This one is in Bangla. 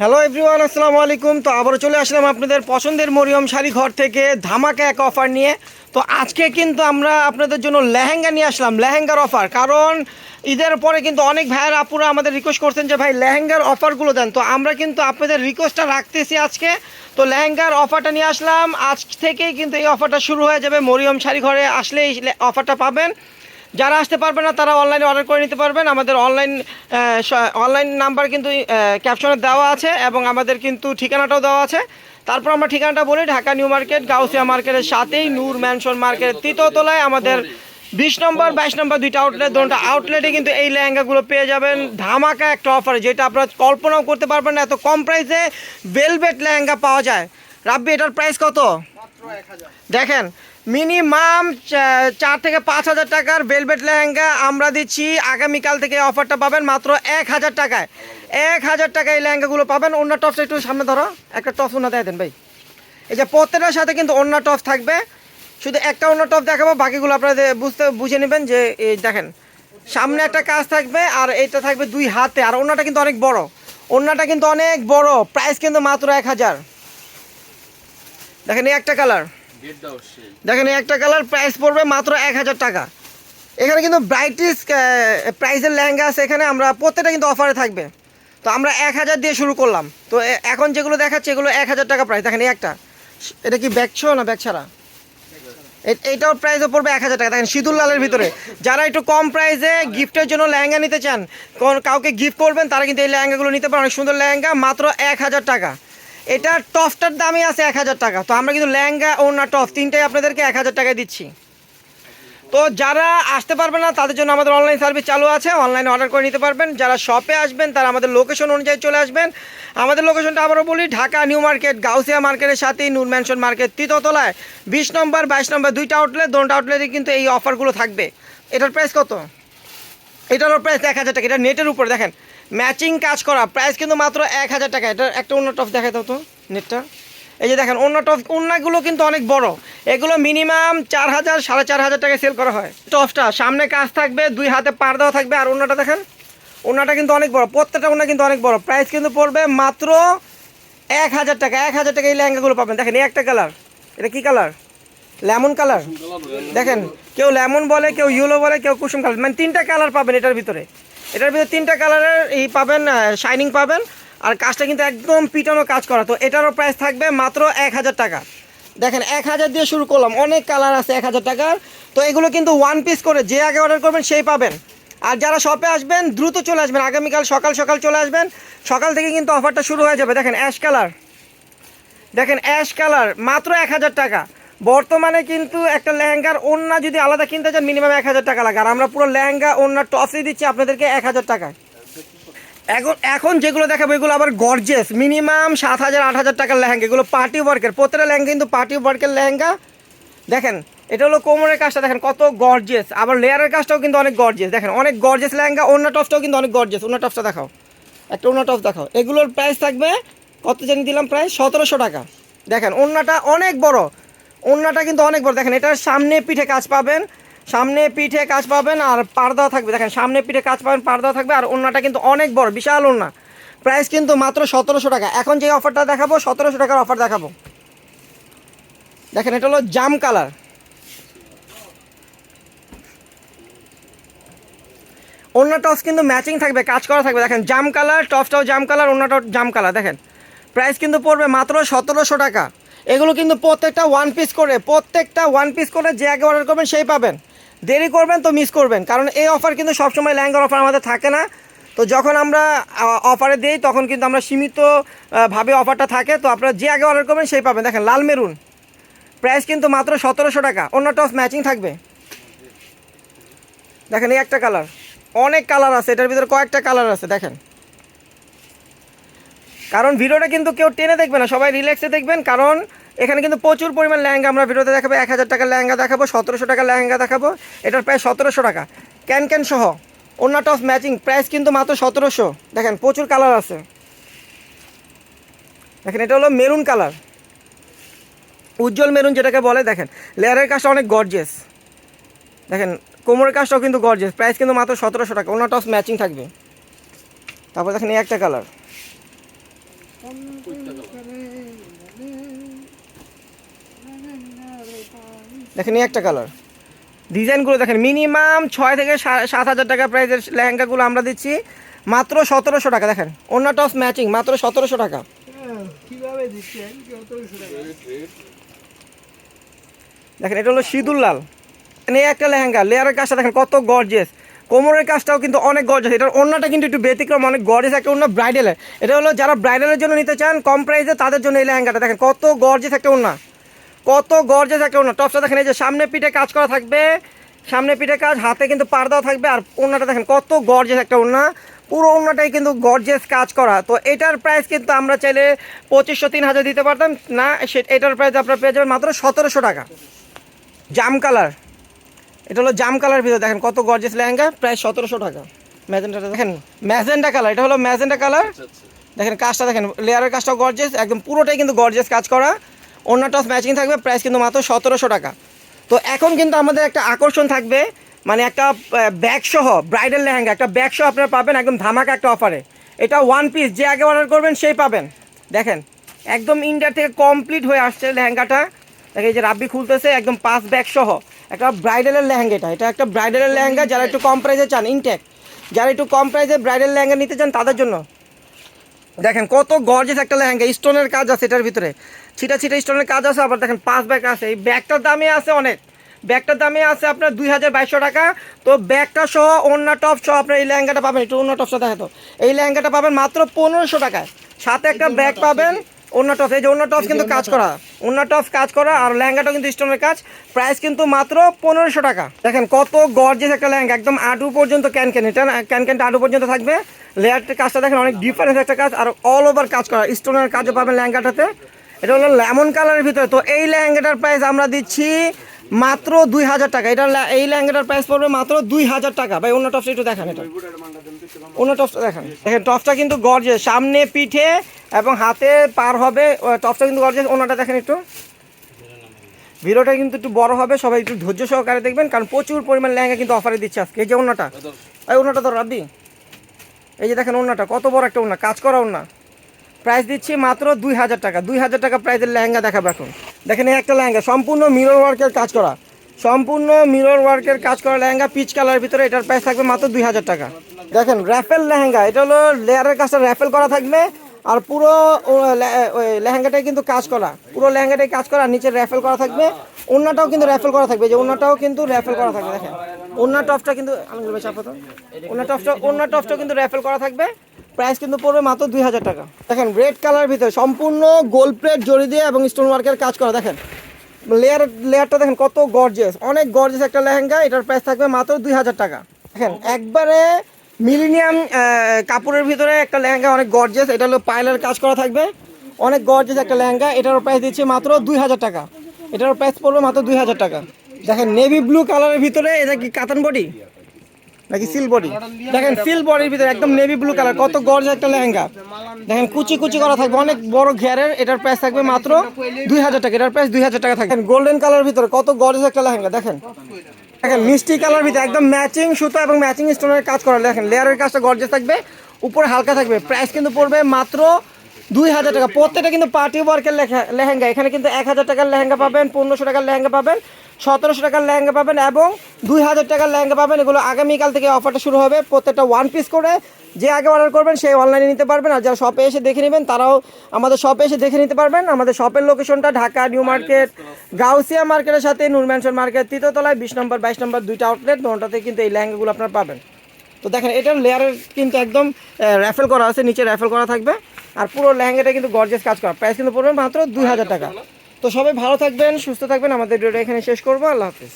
হ্যালো এভরিওয়ান আসসালামু আলাইকুম। তো আবারও চলে আসলাম আপনাদের পছন্দের মরিয়ম শাড়ি ঘর থেকে ধামাকা এক অফার নিয়ে। তো আজকে কিন্তু আমরা আপনাদের জন্য লেহেঙ্গা নিয়ে আসলাম, লেহেঙ্গার অফার কারণ ঈদের পরে কিন্তু অনেক ভাইয়ের, আপুরা আমাদের রিকোয়েস্ট করছেন যে, ভাই, লেহেঙ্গার অফারগুলো দেন। তো আমরা কিন্তু আপনাদের রিকোয়েস্টটা রাখতেছি আজকে। তো লেহেঙ্গার অফারটা নিয়ে আসলাম। আজ থেকেই কিন্তু এই অফারটা শুরু হয়ে যাবে। মরিয়ম শাড়ি ঘরে আসলে এই অফারটা পাবেন। যারা আসতে পারবে না তারা অনলাইনে অর্ডার করে নিতে পারবেন। আমাদের অনলাইন অনলাইন নাম্বার কিন্তু ক্যাপশনে দেওয়া আছে এবং আমাদের কিন্তু ঠিকানাটাও দেওয়া আছে। তারপর আমরা ঠিকানাটা বলি ঢাকা নিউ মার্কেট গাউসিয়া মার্কেটের সাথেই নূর ম্যানশন মার্কেটের তৃতীয়তলায় আমাদের বিশ নম্বর বাইশ নম্বর দুইটা আউটলেট দুটা আউটলেটে কিন্তু এই লেহেঙ্গাগুলো পেয়ে যাবেন। ধামাকা একটা অফার যেটা আপনারা কল্পনাও করতে পারবেন না এত কম প্রাইসে ভেলভেট লেহেঙ্গা পাওয়া যায়। রাব্বি এটার প্রাইস কত? দেখেন মিনিমাম চার থেকে পাঁচ হাজার টাকার ভেলভেট লেহেঙ্গা আমরা দিচ্ছি। আগামীকাল থেকে অফারটা পাবেন মাত্র এক হাজার টাকায়। এক হাজার টাকায় এই লেহেঙ্গাগুলো পাবেন। অন্য টপসটা একটু সামনে ধরো। একটা টপ অন্য দেয় দেন ভাই। এই যে প্রত্যেকটার সাথে কিন্তু অন্য টপ থাকবে। শুধু একটা অন্য টপ দেখাবো, বাকিগুলো আপনারা বুঝতে, বুঝে নেবেন যে এই দেখেন, সামনে একটা কাজ থাকবে আর এইটা থাকবে দুই হাতে। আর অন্যটা কিন্তু অনেক বড়। অন্যটা কিন্তু অনেক বড়। প্রাইস কিন্তু মাত্র এক হাজার। দেখেন এই একটা কালার দেখেন একটা কালার প্রাইস পড়বে মাত্র এক হাজার টাকা। এখানে কিন্তু ব্রাইটিস প্রাইসের লেহেঙ্গা আছে এখানে, আমরা প্রত্যেকটা কিন্তু অফারে থাকবে। তো আমরা এক হাজার দিয়ে শুরু করলাম। তো এখন যেগুলো দেখাচ্ছে, এগুলো এক হাজার টাকা প্রাইস দেখেন একটা। এটা কি ব্যাগ না ব্যাগ ছাড়া? এইটাও প্রাইসও পড়বে এক হাজার টাকা। দেখেন, সিঁদুর লালের ভিতরে। যারা একটু কম প্রাইসে গিফটের জন্য লেহেঙ্গা নিতে চান কাউকে গিফট করবেন, তারা কিন্তু এই লেহেঙ্গাগুলো নিতে পারেন। অনেক সুন্দর লেহেঙ্গা, মাত্র এক হাজার টাকা। এটা টপটার দামই আছে এক হাজার টাকা। তো আমরা কিন্তু লেহেঙ্গা ও না টপ তিনটাই আপনাদেরকে এক হাজার টাকায় দিচ্ছি। তো যারা আসতে পারবে না, তাদের জন্য আমাদের অনলাইন সার্ভিস চালু আছে। অনলাইনে অর্ডার করে নিতে পারবেন। যারা শপে আসবেন, তারা আমাদের লোকেশন অনুযায়ী চলে আসবেন। আমাদের লোকেশনটা আবারও বলি, ঢাকা নিউ মার্কেট গাউসিয়া মার্কেটের সাথেই নূর ম্যানশন মার্কেট তৃতীয়তলায় বিশ নম্বর, বাইশ নম্বর দুইটা আউটলেট দুটো আউটলেটে কিন্তু এই অফারগুলো থাকবে। এটার প্রাইস কত? এটারও প্রাইস এক হাজার টাকা। এটা নেটের উপর, দেখেন। ম্যাচিং কাজ করা প্রাইস কিন্তু মাত্র এক হাজার টাকা। এটা একটা অন্য টপ দেখাই দাও তো, নেটটা। এই যে দেখেন অন্য টপ অন্যগুলো কিন্তু অনেক বড়। এগুলো মিনিমাম চার হাজার, সাড়ে চার হাজার টাকায় সেল করা হয়। টপটা সামনে কাজ থাকবে, দুই হাতে পার দেওয়া থাকবে, আর অন্যটা দেখেন অন্যটা কিন্তু অনেক বড়, প্রত্যেকটা অন্য কিন্তু অনেক বড়। প্রাইস কিন্তু পড়বে মাত্র এক হাজার টাকা। এক হাজার টাকা এই লেহেঙ্গাগুলো পাবেন। দেখেন, এই একটা কালার এটা কি কালার লেমন কালার দেখেন, কেউ লেমন বলে, কেউ ইয়েলো বলে, কেউ কুসুম কালার মানে তিনটা কালার পাবেন এটার ভিতরে। এটার ভিতরে তিনটা কালারের এই পাবেন শাইনিং পাবেন, আর কাজটা কিন্তু একদম পিটানো কাজ করা। তো এটারও প্রাইস থাকবে মাত্র এক হাজার টাকা। দেখেন, এক হাজার দিয়ে শুরু করলাম, অনেক কালার আছে এক হাজার টাকার। তো এগুলো কিন্তু ওয়ান পিস করে যে আগে অর্ডার করবেন সেই পাবেন। আর যারা শপে আসবেন, দ্রুত চলে আসবেন, আগামীকাল সকাল সকাল চলে আসবেন। সকাল থেকে কিন্তু অফারটা শুরু হয়ে যাবে। দেখেন অ্যাশ কালার দেখেন অ্যাশ কালার মাত্র এক হাজার টাকা। বর্তমানে কিন্তু একটা লেহেঙ্গার ওড়না যদি আলাদা কিনতে চান মিনিমাম এক হাজার টাকা লাগে। আর আমরা পুরো লেহেঙ্গা, ওড়না টপসই দিচ্ছি আপনাদেরকে এক হাজার টাকায়। এখন এখন যেগুলো দেখাবো, এগুলো আবার গর্জেস মিনিমাম সাত হাজার, আট হাজার টাকার লেহেঙ্গা। এগুলো পার্টি ওয়ার্কের প্রত্যেকটা লেহেঙ্গা কিন্তু পার্টি ওয়ার্কের লেহেঙ্গা। দেখেন, এটা হলো কোমরের কাজটা, দেখেন কত গর্জেস আবার লেয়ারের কাজটাও কিন্তু অনেক গর্জেস দেখেন, অনেক গর্জেস লেহেঙ্গা অন্য টপসটাও কিন্তু অনেক গর্জেস অন্য টপসটা দেখাও, একটা অন্য টপস দেখাও। এগুলোর প্রাইস থাকবে, কত জানি দিলাম প্রায় সতেরোশো টাকা। দেখেন ওন্নাটা অনেক বড়। ওন্নাটা কিন্তু অনেক বড় দেখেন এটার সামনে পিঠে কাজ পাবেন, সামনে পিঠে কাজ পাবেন আর পারদাও থাকবে। দেখেন, সামনে পিঠে কাজ পাবেন পারদাও থাকবে আর ওন্নাটা কিন্তু অনেক বড়, বিশাল ওন্না প্রাইস কিন্তু মাত্র সতেরোশো টাকা। এখন যে অফারটা দেখাবো, সতেরোশো টাকার অফার দেখাবো। দেখেন, এটা হলো জাম কালার। অন্য টপস কিন্তু ম্যাচিং থাকবে, কাজ করা থাকবে। দেখেন, জাম কালার, টপসটাও জাম কালার অন্যটাও জাম কালার। দেখেন, প্রাইস কিন্তু পড়বে মাত্র সতেরোশো টাকা। এগুলো কিন্তু প্রত্যেকটা ওয়ান পিস করে, প্রত্যেকটা ওয়ান পিস করে যে আগে অর্ডার করবেন সেই পাবেন। দেরি করবেন তো মিস করবেন, কারণ এই অফার কিন্তু সবসময় ল্যাঙ্গার অফার আমাদের থাকে না। তো যখন আমরা অফারে দিই, তখন কিন্তু আমরা সীমিত ভাবে অফারটা থাকে। তো আপনারা যে আগে অর্ডার করবেন সেই পাবেন। দেখেন, লাল মেরুন। প্রাইস কিন্তু মাত্র সতেরোশো টাকা। অন্য টপস ম্যাচিং থাকবে। দেখেন, এই একটা কালার অনেক কালার আছে। এটার ভিতরে কয়েকটা কালার আছে, দেখেন। কারণ ভিডিওটা কিন্তু কেউ টেনে দেখবে না। সবাই রিল্যাক্সে দেখবেন, কারণ এখানে কিন্তু প্রচুর পরিমাণ লেহেঙ্গা আমরা ভিডিওতে দেখাবো। এক হাজার টাকার লেহেঙ্গা দেখাবো, সতেরোশো টাকার লেহেঙ্গা দেখাবো। এটার প্রায় সতেরোশো টাকা। ক্যান ক্যান সহ অন্য টপ ম্যাচিং, প্রাইস কিন্তু মাত্র সতেরোশো। দেখেন, প্রচুর কালার আছে। দেখেন, এটা হলো মেরুন কালার। উজ্জ্বল মেরুন যেটাকে বলে, দেখেন, লেয়ারের কাজটা অনেক গর্জেস দেখেন, কোমরের কাজটাও কিন্তু গর্জেস প্রাইস কিন্তু মাত্র সতেরোশো টাকা। অন্য টপস ম্যাচিং থাকবে। তারপর দেখেন এই একটা কালার। দেখেন একটা কালার ডিজাইনগুলো দেখেন মিনিমাম ছয় থেকে সাত হাজার টাকা প্রাইসের লেহেঙ্গাগুলো আমরা দিচ্ছি। মাত্র সতেরোশো টাকা, দেখেন অন্য টস ম্যাচিং মাত্র সতেরোশো টাকা। দেখেন, এটা হলো সিঁদুর লাল। এই একটা লেহেঙ্গা, লেয়ারের কাজটা দেখেন কত গর্জেস কোমরের কাজটাও কিন্তু অনেক গর্জেস এটার অন্যটা কিন্তু একটু ব্যতিক্রম, অনেক গর্জেস একটা অন্য ব্রাইডালের এটা হলো যারা ব্রাইডালের জন্য নিতে চান, কম প্রাইসে তাদের জন্য এই লেহেঙ্গাটা। দেখেন, কত গর্জেস একটা ওনা কত গর্জেস একটা ওনা টপসটা দেখেন, এই যে সামনে পিঠে কাজ করা থাকবে। সামনে পিঠে কাজ, হাতে কিন্তু পারদাও থাকবে। আর ওনাটা দেখেন, কত গর্জেস একটা ওনা পুরো ওনাটাই কিন্তু গর্জেস কাজ করা। তো এটার প্রাইস কিন্তু আমরা চাইলে পঁচিশশো, তিন হাজার দিতে পারতাম। না, সে, এটার প্রাইস আপনারা পেয়ে যাবেন মাত্র সতেরোশো টাকা। জাম কালার। এটা হলো জাম কালার ভিতরে। দেখেন, কত গর্জেস লেহেঙ্গা। প্রায় সতেরোশো টাকা। ম্যাজেন্টাটা দেখেন, ম্যাজেন্টা কালার। এটা হলো ম্যাজেন্টা কালার। দেখেন, কাজটা দেখেন লেয়ারের কাজটা গর্জেস একদম পুরোটাই কিন্তু গর্জেস কাজ করা। অন্য টস ম্যাচিং থাকবে প্রাইস কিন্তু মাত্র সতেরোশো টাকা। তো এখন কিন্তু আমাদের একটা আকর্ষণ থাকবে মানে একটা ব্যাগ সহ ব্রাইডাল লেহেঙ্গা, একটা ব্যাগ সহ আপনারা পাবেন একদম ধামাকা একটা অফারে এটা ওয়ান পিস যে আগে অর্ডার করবেন সেই পাবেন। দেখেন, একদম ইন্ডিয়া থেকে কমপ্লিট হয়ে আসছে লেহেঙ্গাটা। দেখে যে রাব্বি খুলতেছে, একদম পাঁচ ব্যাগ সহ। একটা ব্রাইডালের লেহেঙ্গা এটা। এটা একটা ব্রাইডালের লেহেঙ্গা, যারা একটু কম প্রাইসে চান ইনটেক যারা একটু কম প্রাইসে ব্রাইডাল লেহেঙ্গা নিতে চান, তাদের জন্য। দেখেন, কত গর্জেস একটা লেহেঙ্গা স্টোনের কাজ আছে এটার ভিতরে। ছিটা ছিটা স্টোনের কাজ আছে আবার দেখেন পাঁচ ব্যাগ আছে। এই ব্যাগটার দামে আছে অনেক। ব্যাগটার দামে আছে আপনার দুই হাজার বাইশশো টাকা। তো ব্যাগটা সহ অন্য টপ সহ আপনার এই লেহেঙ্গাটা পাবেন। একটু অন্য টপসটা দেখাতো এই লেহেঙ্গাটা পাবেন মাত্র পনেরোশো টাকায়। সাথে একটা ব্যাগ পাবেন অন্য টপ এই যে অন্য টপ কিন্তু কাজ করা। অন্য টপস কাজ করা আর লেহেঙ্গাটাও কিন্তু স্টোনের কাজ। প্রাইস কিন্তু মাত্র পনেরোশো টাকা। দেখেন কত গর্জেস একটা লেহেঙ্গা। একদম আটু পর্যন্ত ক্যান ক্যান এটা ক্যান ক্যানটা আটু পর্যন্ত থাকবে। লেয়ারটার কাজটা দেখেন অনেক ডিফারেন্স একটা কাজ। আর অল ওভার কাজ করা। স্টোনের কাজও পাবেন লেহেঙ্গাটাতে। এটা হলো লেমন কালারের ভিতরে। তো এই লেহেঙ্গাটার প্রাইস আমরা দিচ্ছি মাত্র দুই হাজার টাকা। এটা এই লেহেঙ্গাটার প্রাইস পড়বে মাত্র দুই হাজার টাকা। ভাই অন্য টপসটা একটু দেখান এটা। অন্য টপসটা দেখেন। দেখেন টপসটা কিন্তু গর্জে সামনে পিঠে এবং হাতে পার হবে ও টপসটা কিন্তু গর্জে অন্যটা দেখেন একটু। ভিডিওটা কিন্তু একটু বড় হবে। সবাই একটু ধৈর্য সহকারে দেখবেন কারণ প্রচুর পরিমাণ লেহেঙ্গা কিন্তু অফারে দিচ্ছে আজকে। এই যে অন্যটা। এই অন্যটা তো রাব্বি। এই যে দেখেন অন্যটা কত বড় একটা অন্য। কাজ করা অন্য। প্রাইস দিচ্ছি মাত্র দুই হাজার টাকা। দুই হাজার টাকা প্রাইসের লেহেঙ্গা দেখাবো এখন। দেখেন একটা লেহেঙ্গা, সম্পূর্ণ মিরর ওয়ার্কের কাজ করা। সম্পূর্ণ মিরর ওয়ার্কের কাজ করা লেহেঙ্গা পিচ কালারের ভিতরে এটার প্রাইস থাকবে মাত্র দুই হাজার টাকা। দেখেন র্যাফেল লেহেঙ্গা, এটা হলো লেয়ারের কাজটা র্যাফেল করা থাকবে আর পুরো লেহেঙ্গাটাই কিন্তু কাজ করা। পুরো লেহেঙ্গাটাই কাজ করা, নিচে র্যাফেল করা থাকবে। অন্যটাও কিন্তু র্যাফেল করা থাকবে যে অন্যটাও কিন্তু র্যাফেল করা থাকবে, দেখেন। অন্য টপটা কিন্তু আমি বলব চাপাতো অন্য টপটা অন্য টপটা কিন্তু র্যাফেল করা থাকবে। প্রাইস কিন্তু পড়বে মাত্র দুই হাজার টাকা। দেখেন রেড কালার ভিতরে সম্পূর্ণ গোল্ড প্লেট জড়ি দিয়ে এবং স্টোন ওয়ার্কের কাজ করা। দেখেন লেয়ার লেয়ারটা দেখেন কত গর্জিয়াস অনেক গর্জেস একটা লেহেঙ্গা, এটার প্রাইস থাকবে মাত্র দুই হাজার টাকা। দেখেন, একবারে মিলিনিয়াম কাপড়ের ভিতরে একটা লেহেঙ্গা অনেক গর্জিয়াস এটা হলো পাইলের কাজ করা থাকবে। অনেক গর্জেস একটা লেহেঙ্গা। এটার প্রাইস দিচ্ছে মাত্র দুই হাজার টাকা। এটার প্রাইস পড়বে মাত্র দুই হাজার টাকা। দেখেন নেভি ব্লু কালারের ভিতরে, এটা কি কাতান বডি নাকি সিল বডি দেখেন সিল বডির ভিতরে একদম নেভি ব্লু কালার কত গর্জ একটা লেহেঙ্গা। দেখেন কুচি কুচি করা থাকবে, অনেক বড় ঘেরের, এটার প্রাইস থাকবে মাত্র দুই হাজার টাকা, এটার প্রাইস দুই হাজার টাকা থাকবে। গোল্ডেন কালার ভিতরে কত গর্জ একটা লেহেঙ্গা, দেখেন। দেখেন মিষ্টি কালার ভিতরে একদম ম্যাচিং সুতো এবং ম্যাচিং স্টোনের কাজ করা, দেখেন লেয়ারের কাজটা গর্জে থাকবে, উপরে হালকা থাকবে প্রাইস কিন্তু পড়বে মাত্র দুই হাজার টাকা। প্রত্যেকটা কিন্তু পার্টি ওয়ার্কের লেহেঙ্গা। এখানে কিন্তু এক হাজার টাকার লেহেঙ্গা পাবেন, পনেরোশো টাকার লেহেঙ্গা পাবেন, সতেরোশো টাকার লেহেঙ্গা পাবেন এবং দুই হাজার টাকার লেহেঙ্গা পাবেন। এগুলো আগামীকাল থেকে অফারটা শুরু হবে প্রত্যেকটা ওয়ান পিস করে। যে আগে অর্ডার করবেন, সেই অনলাইনে নিতে পারবেন। আর যারা শপে এসে দেখে নেবেন, তারাও আমাদের শপে এসে দেখে নিতে পারবেন। আমাদের শপের লোকেশনটা ঢাকা নিউ মার্কেট গাউসিয়া মার্কেটের সাথে নূর মার্কেট তৃতীয়তলায় বিশ নম্বর, বাইশ নম্বর দুইটা আউটলেট দুটাতে কিন্তু এই লেহেঙ্গাগুলো আপনারা পাবেন। তো দেখেন, এটার লেয়ারের কিন্তু একদম র্যাফেল করা আছে, নিচে র্যাফেল করা থাকবে। আর পুরো লেহেঙ্গাটা কিন্তু গর্জেস কাজ করা। প্রাইস কিন্তু পড়বে মাত্র দুই হাজার টাকা। তো সবাই ভালো থাকবেন, সুস্থ থাকবেন। আমাদের ভিডিওটা এখানে শেষ করব। আল্লাহ হাফিজ।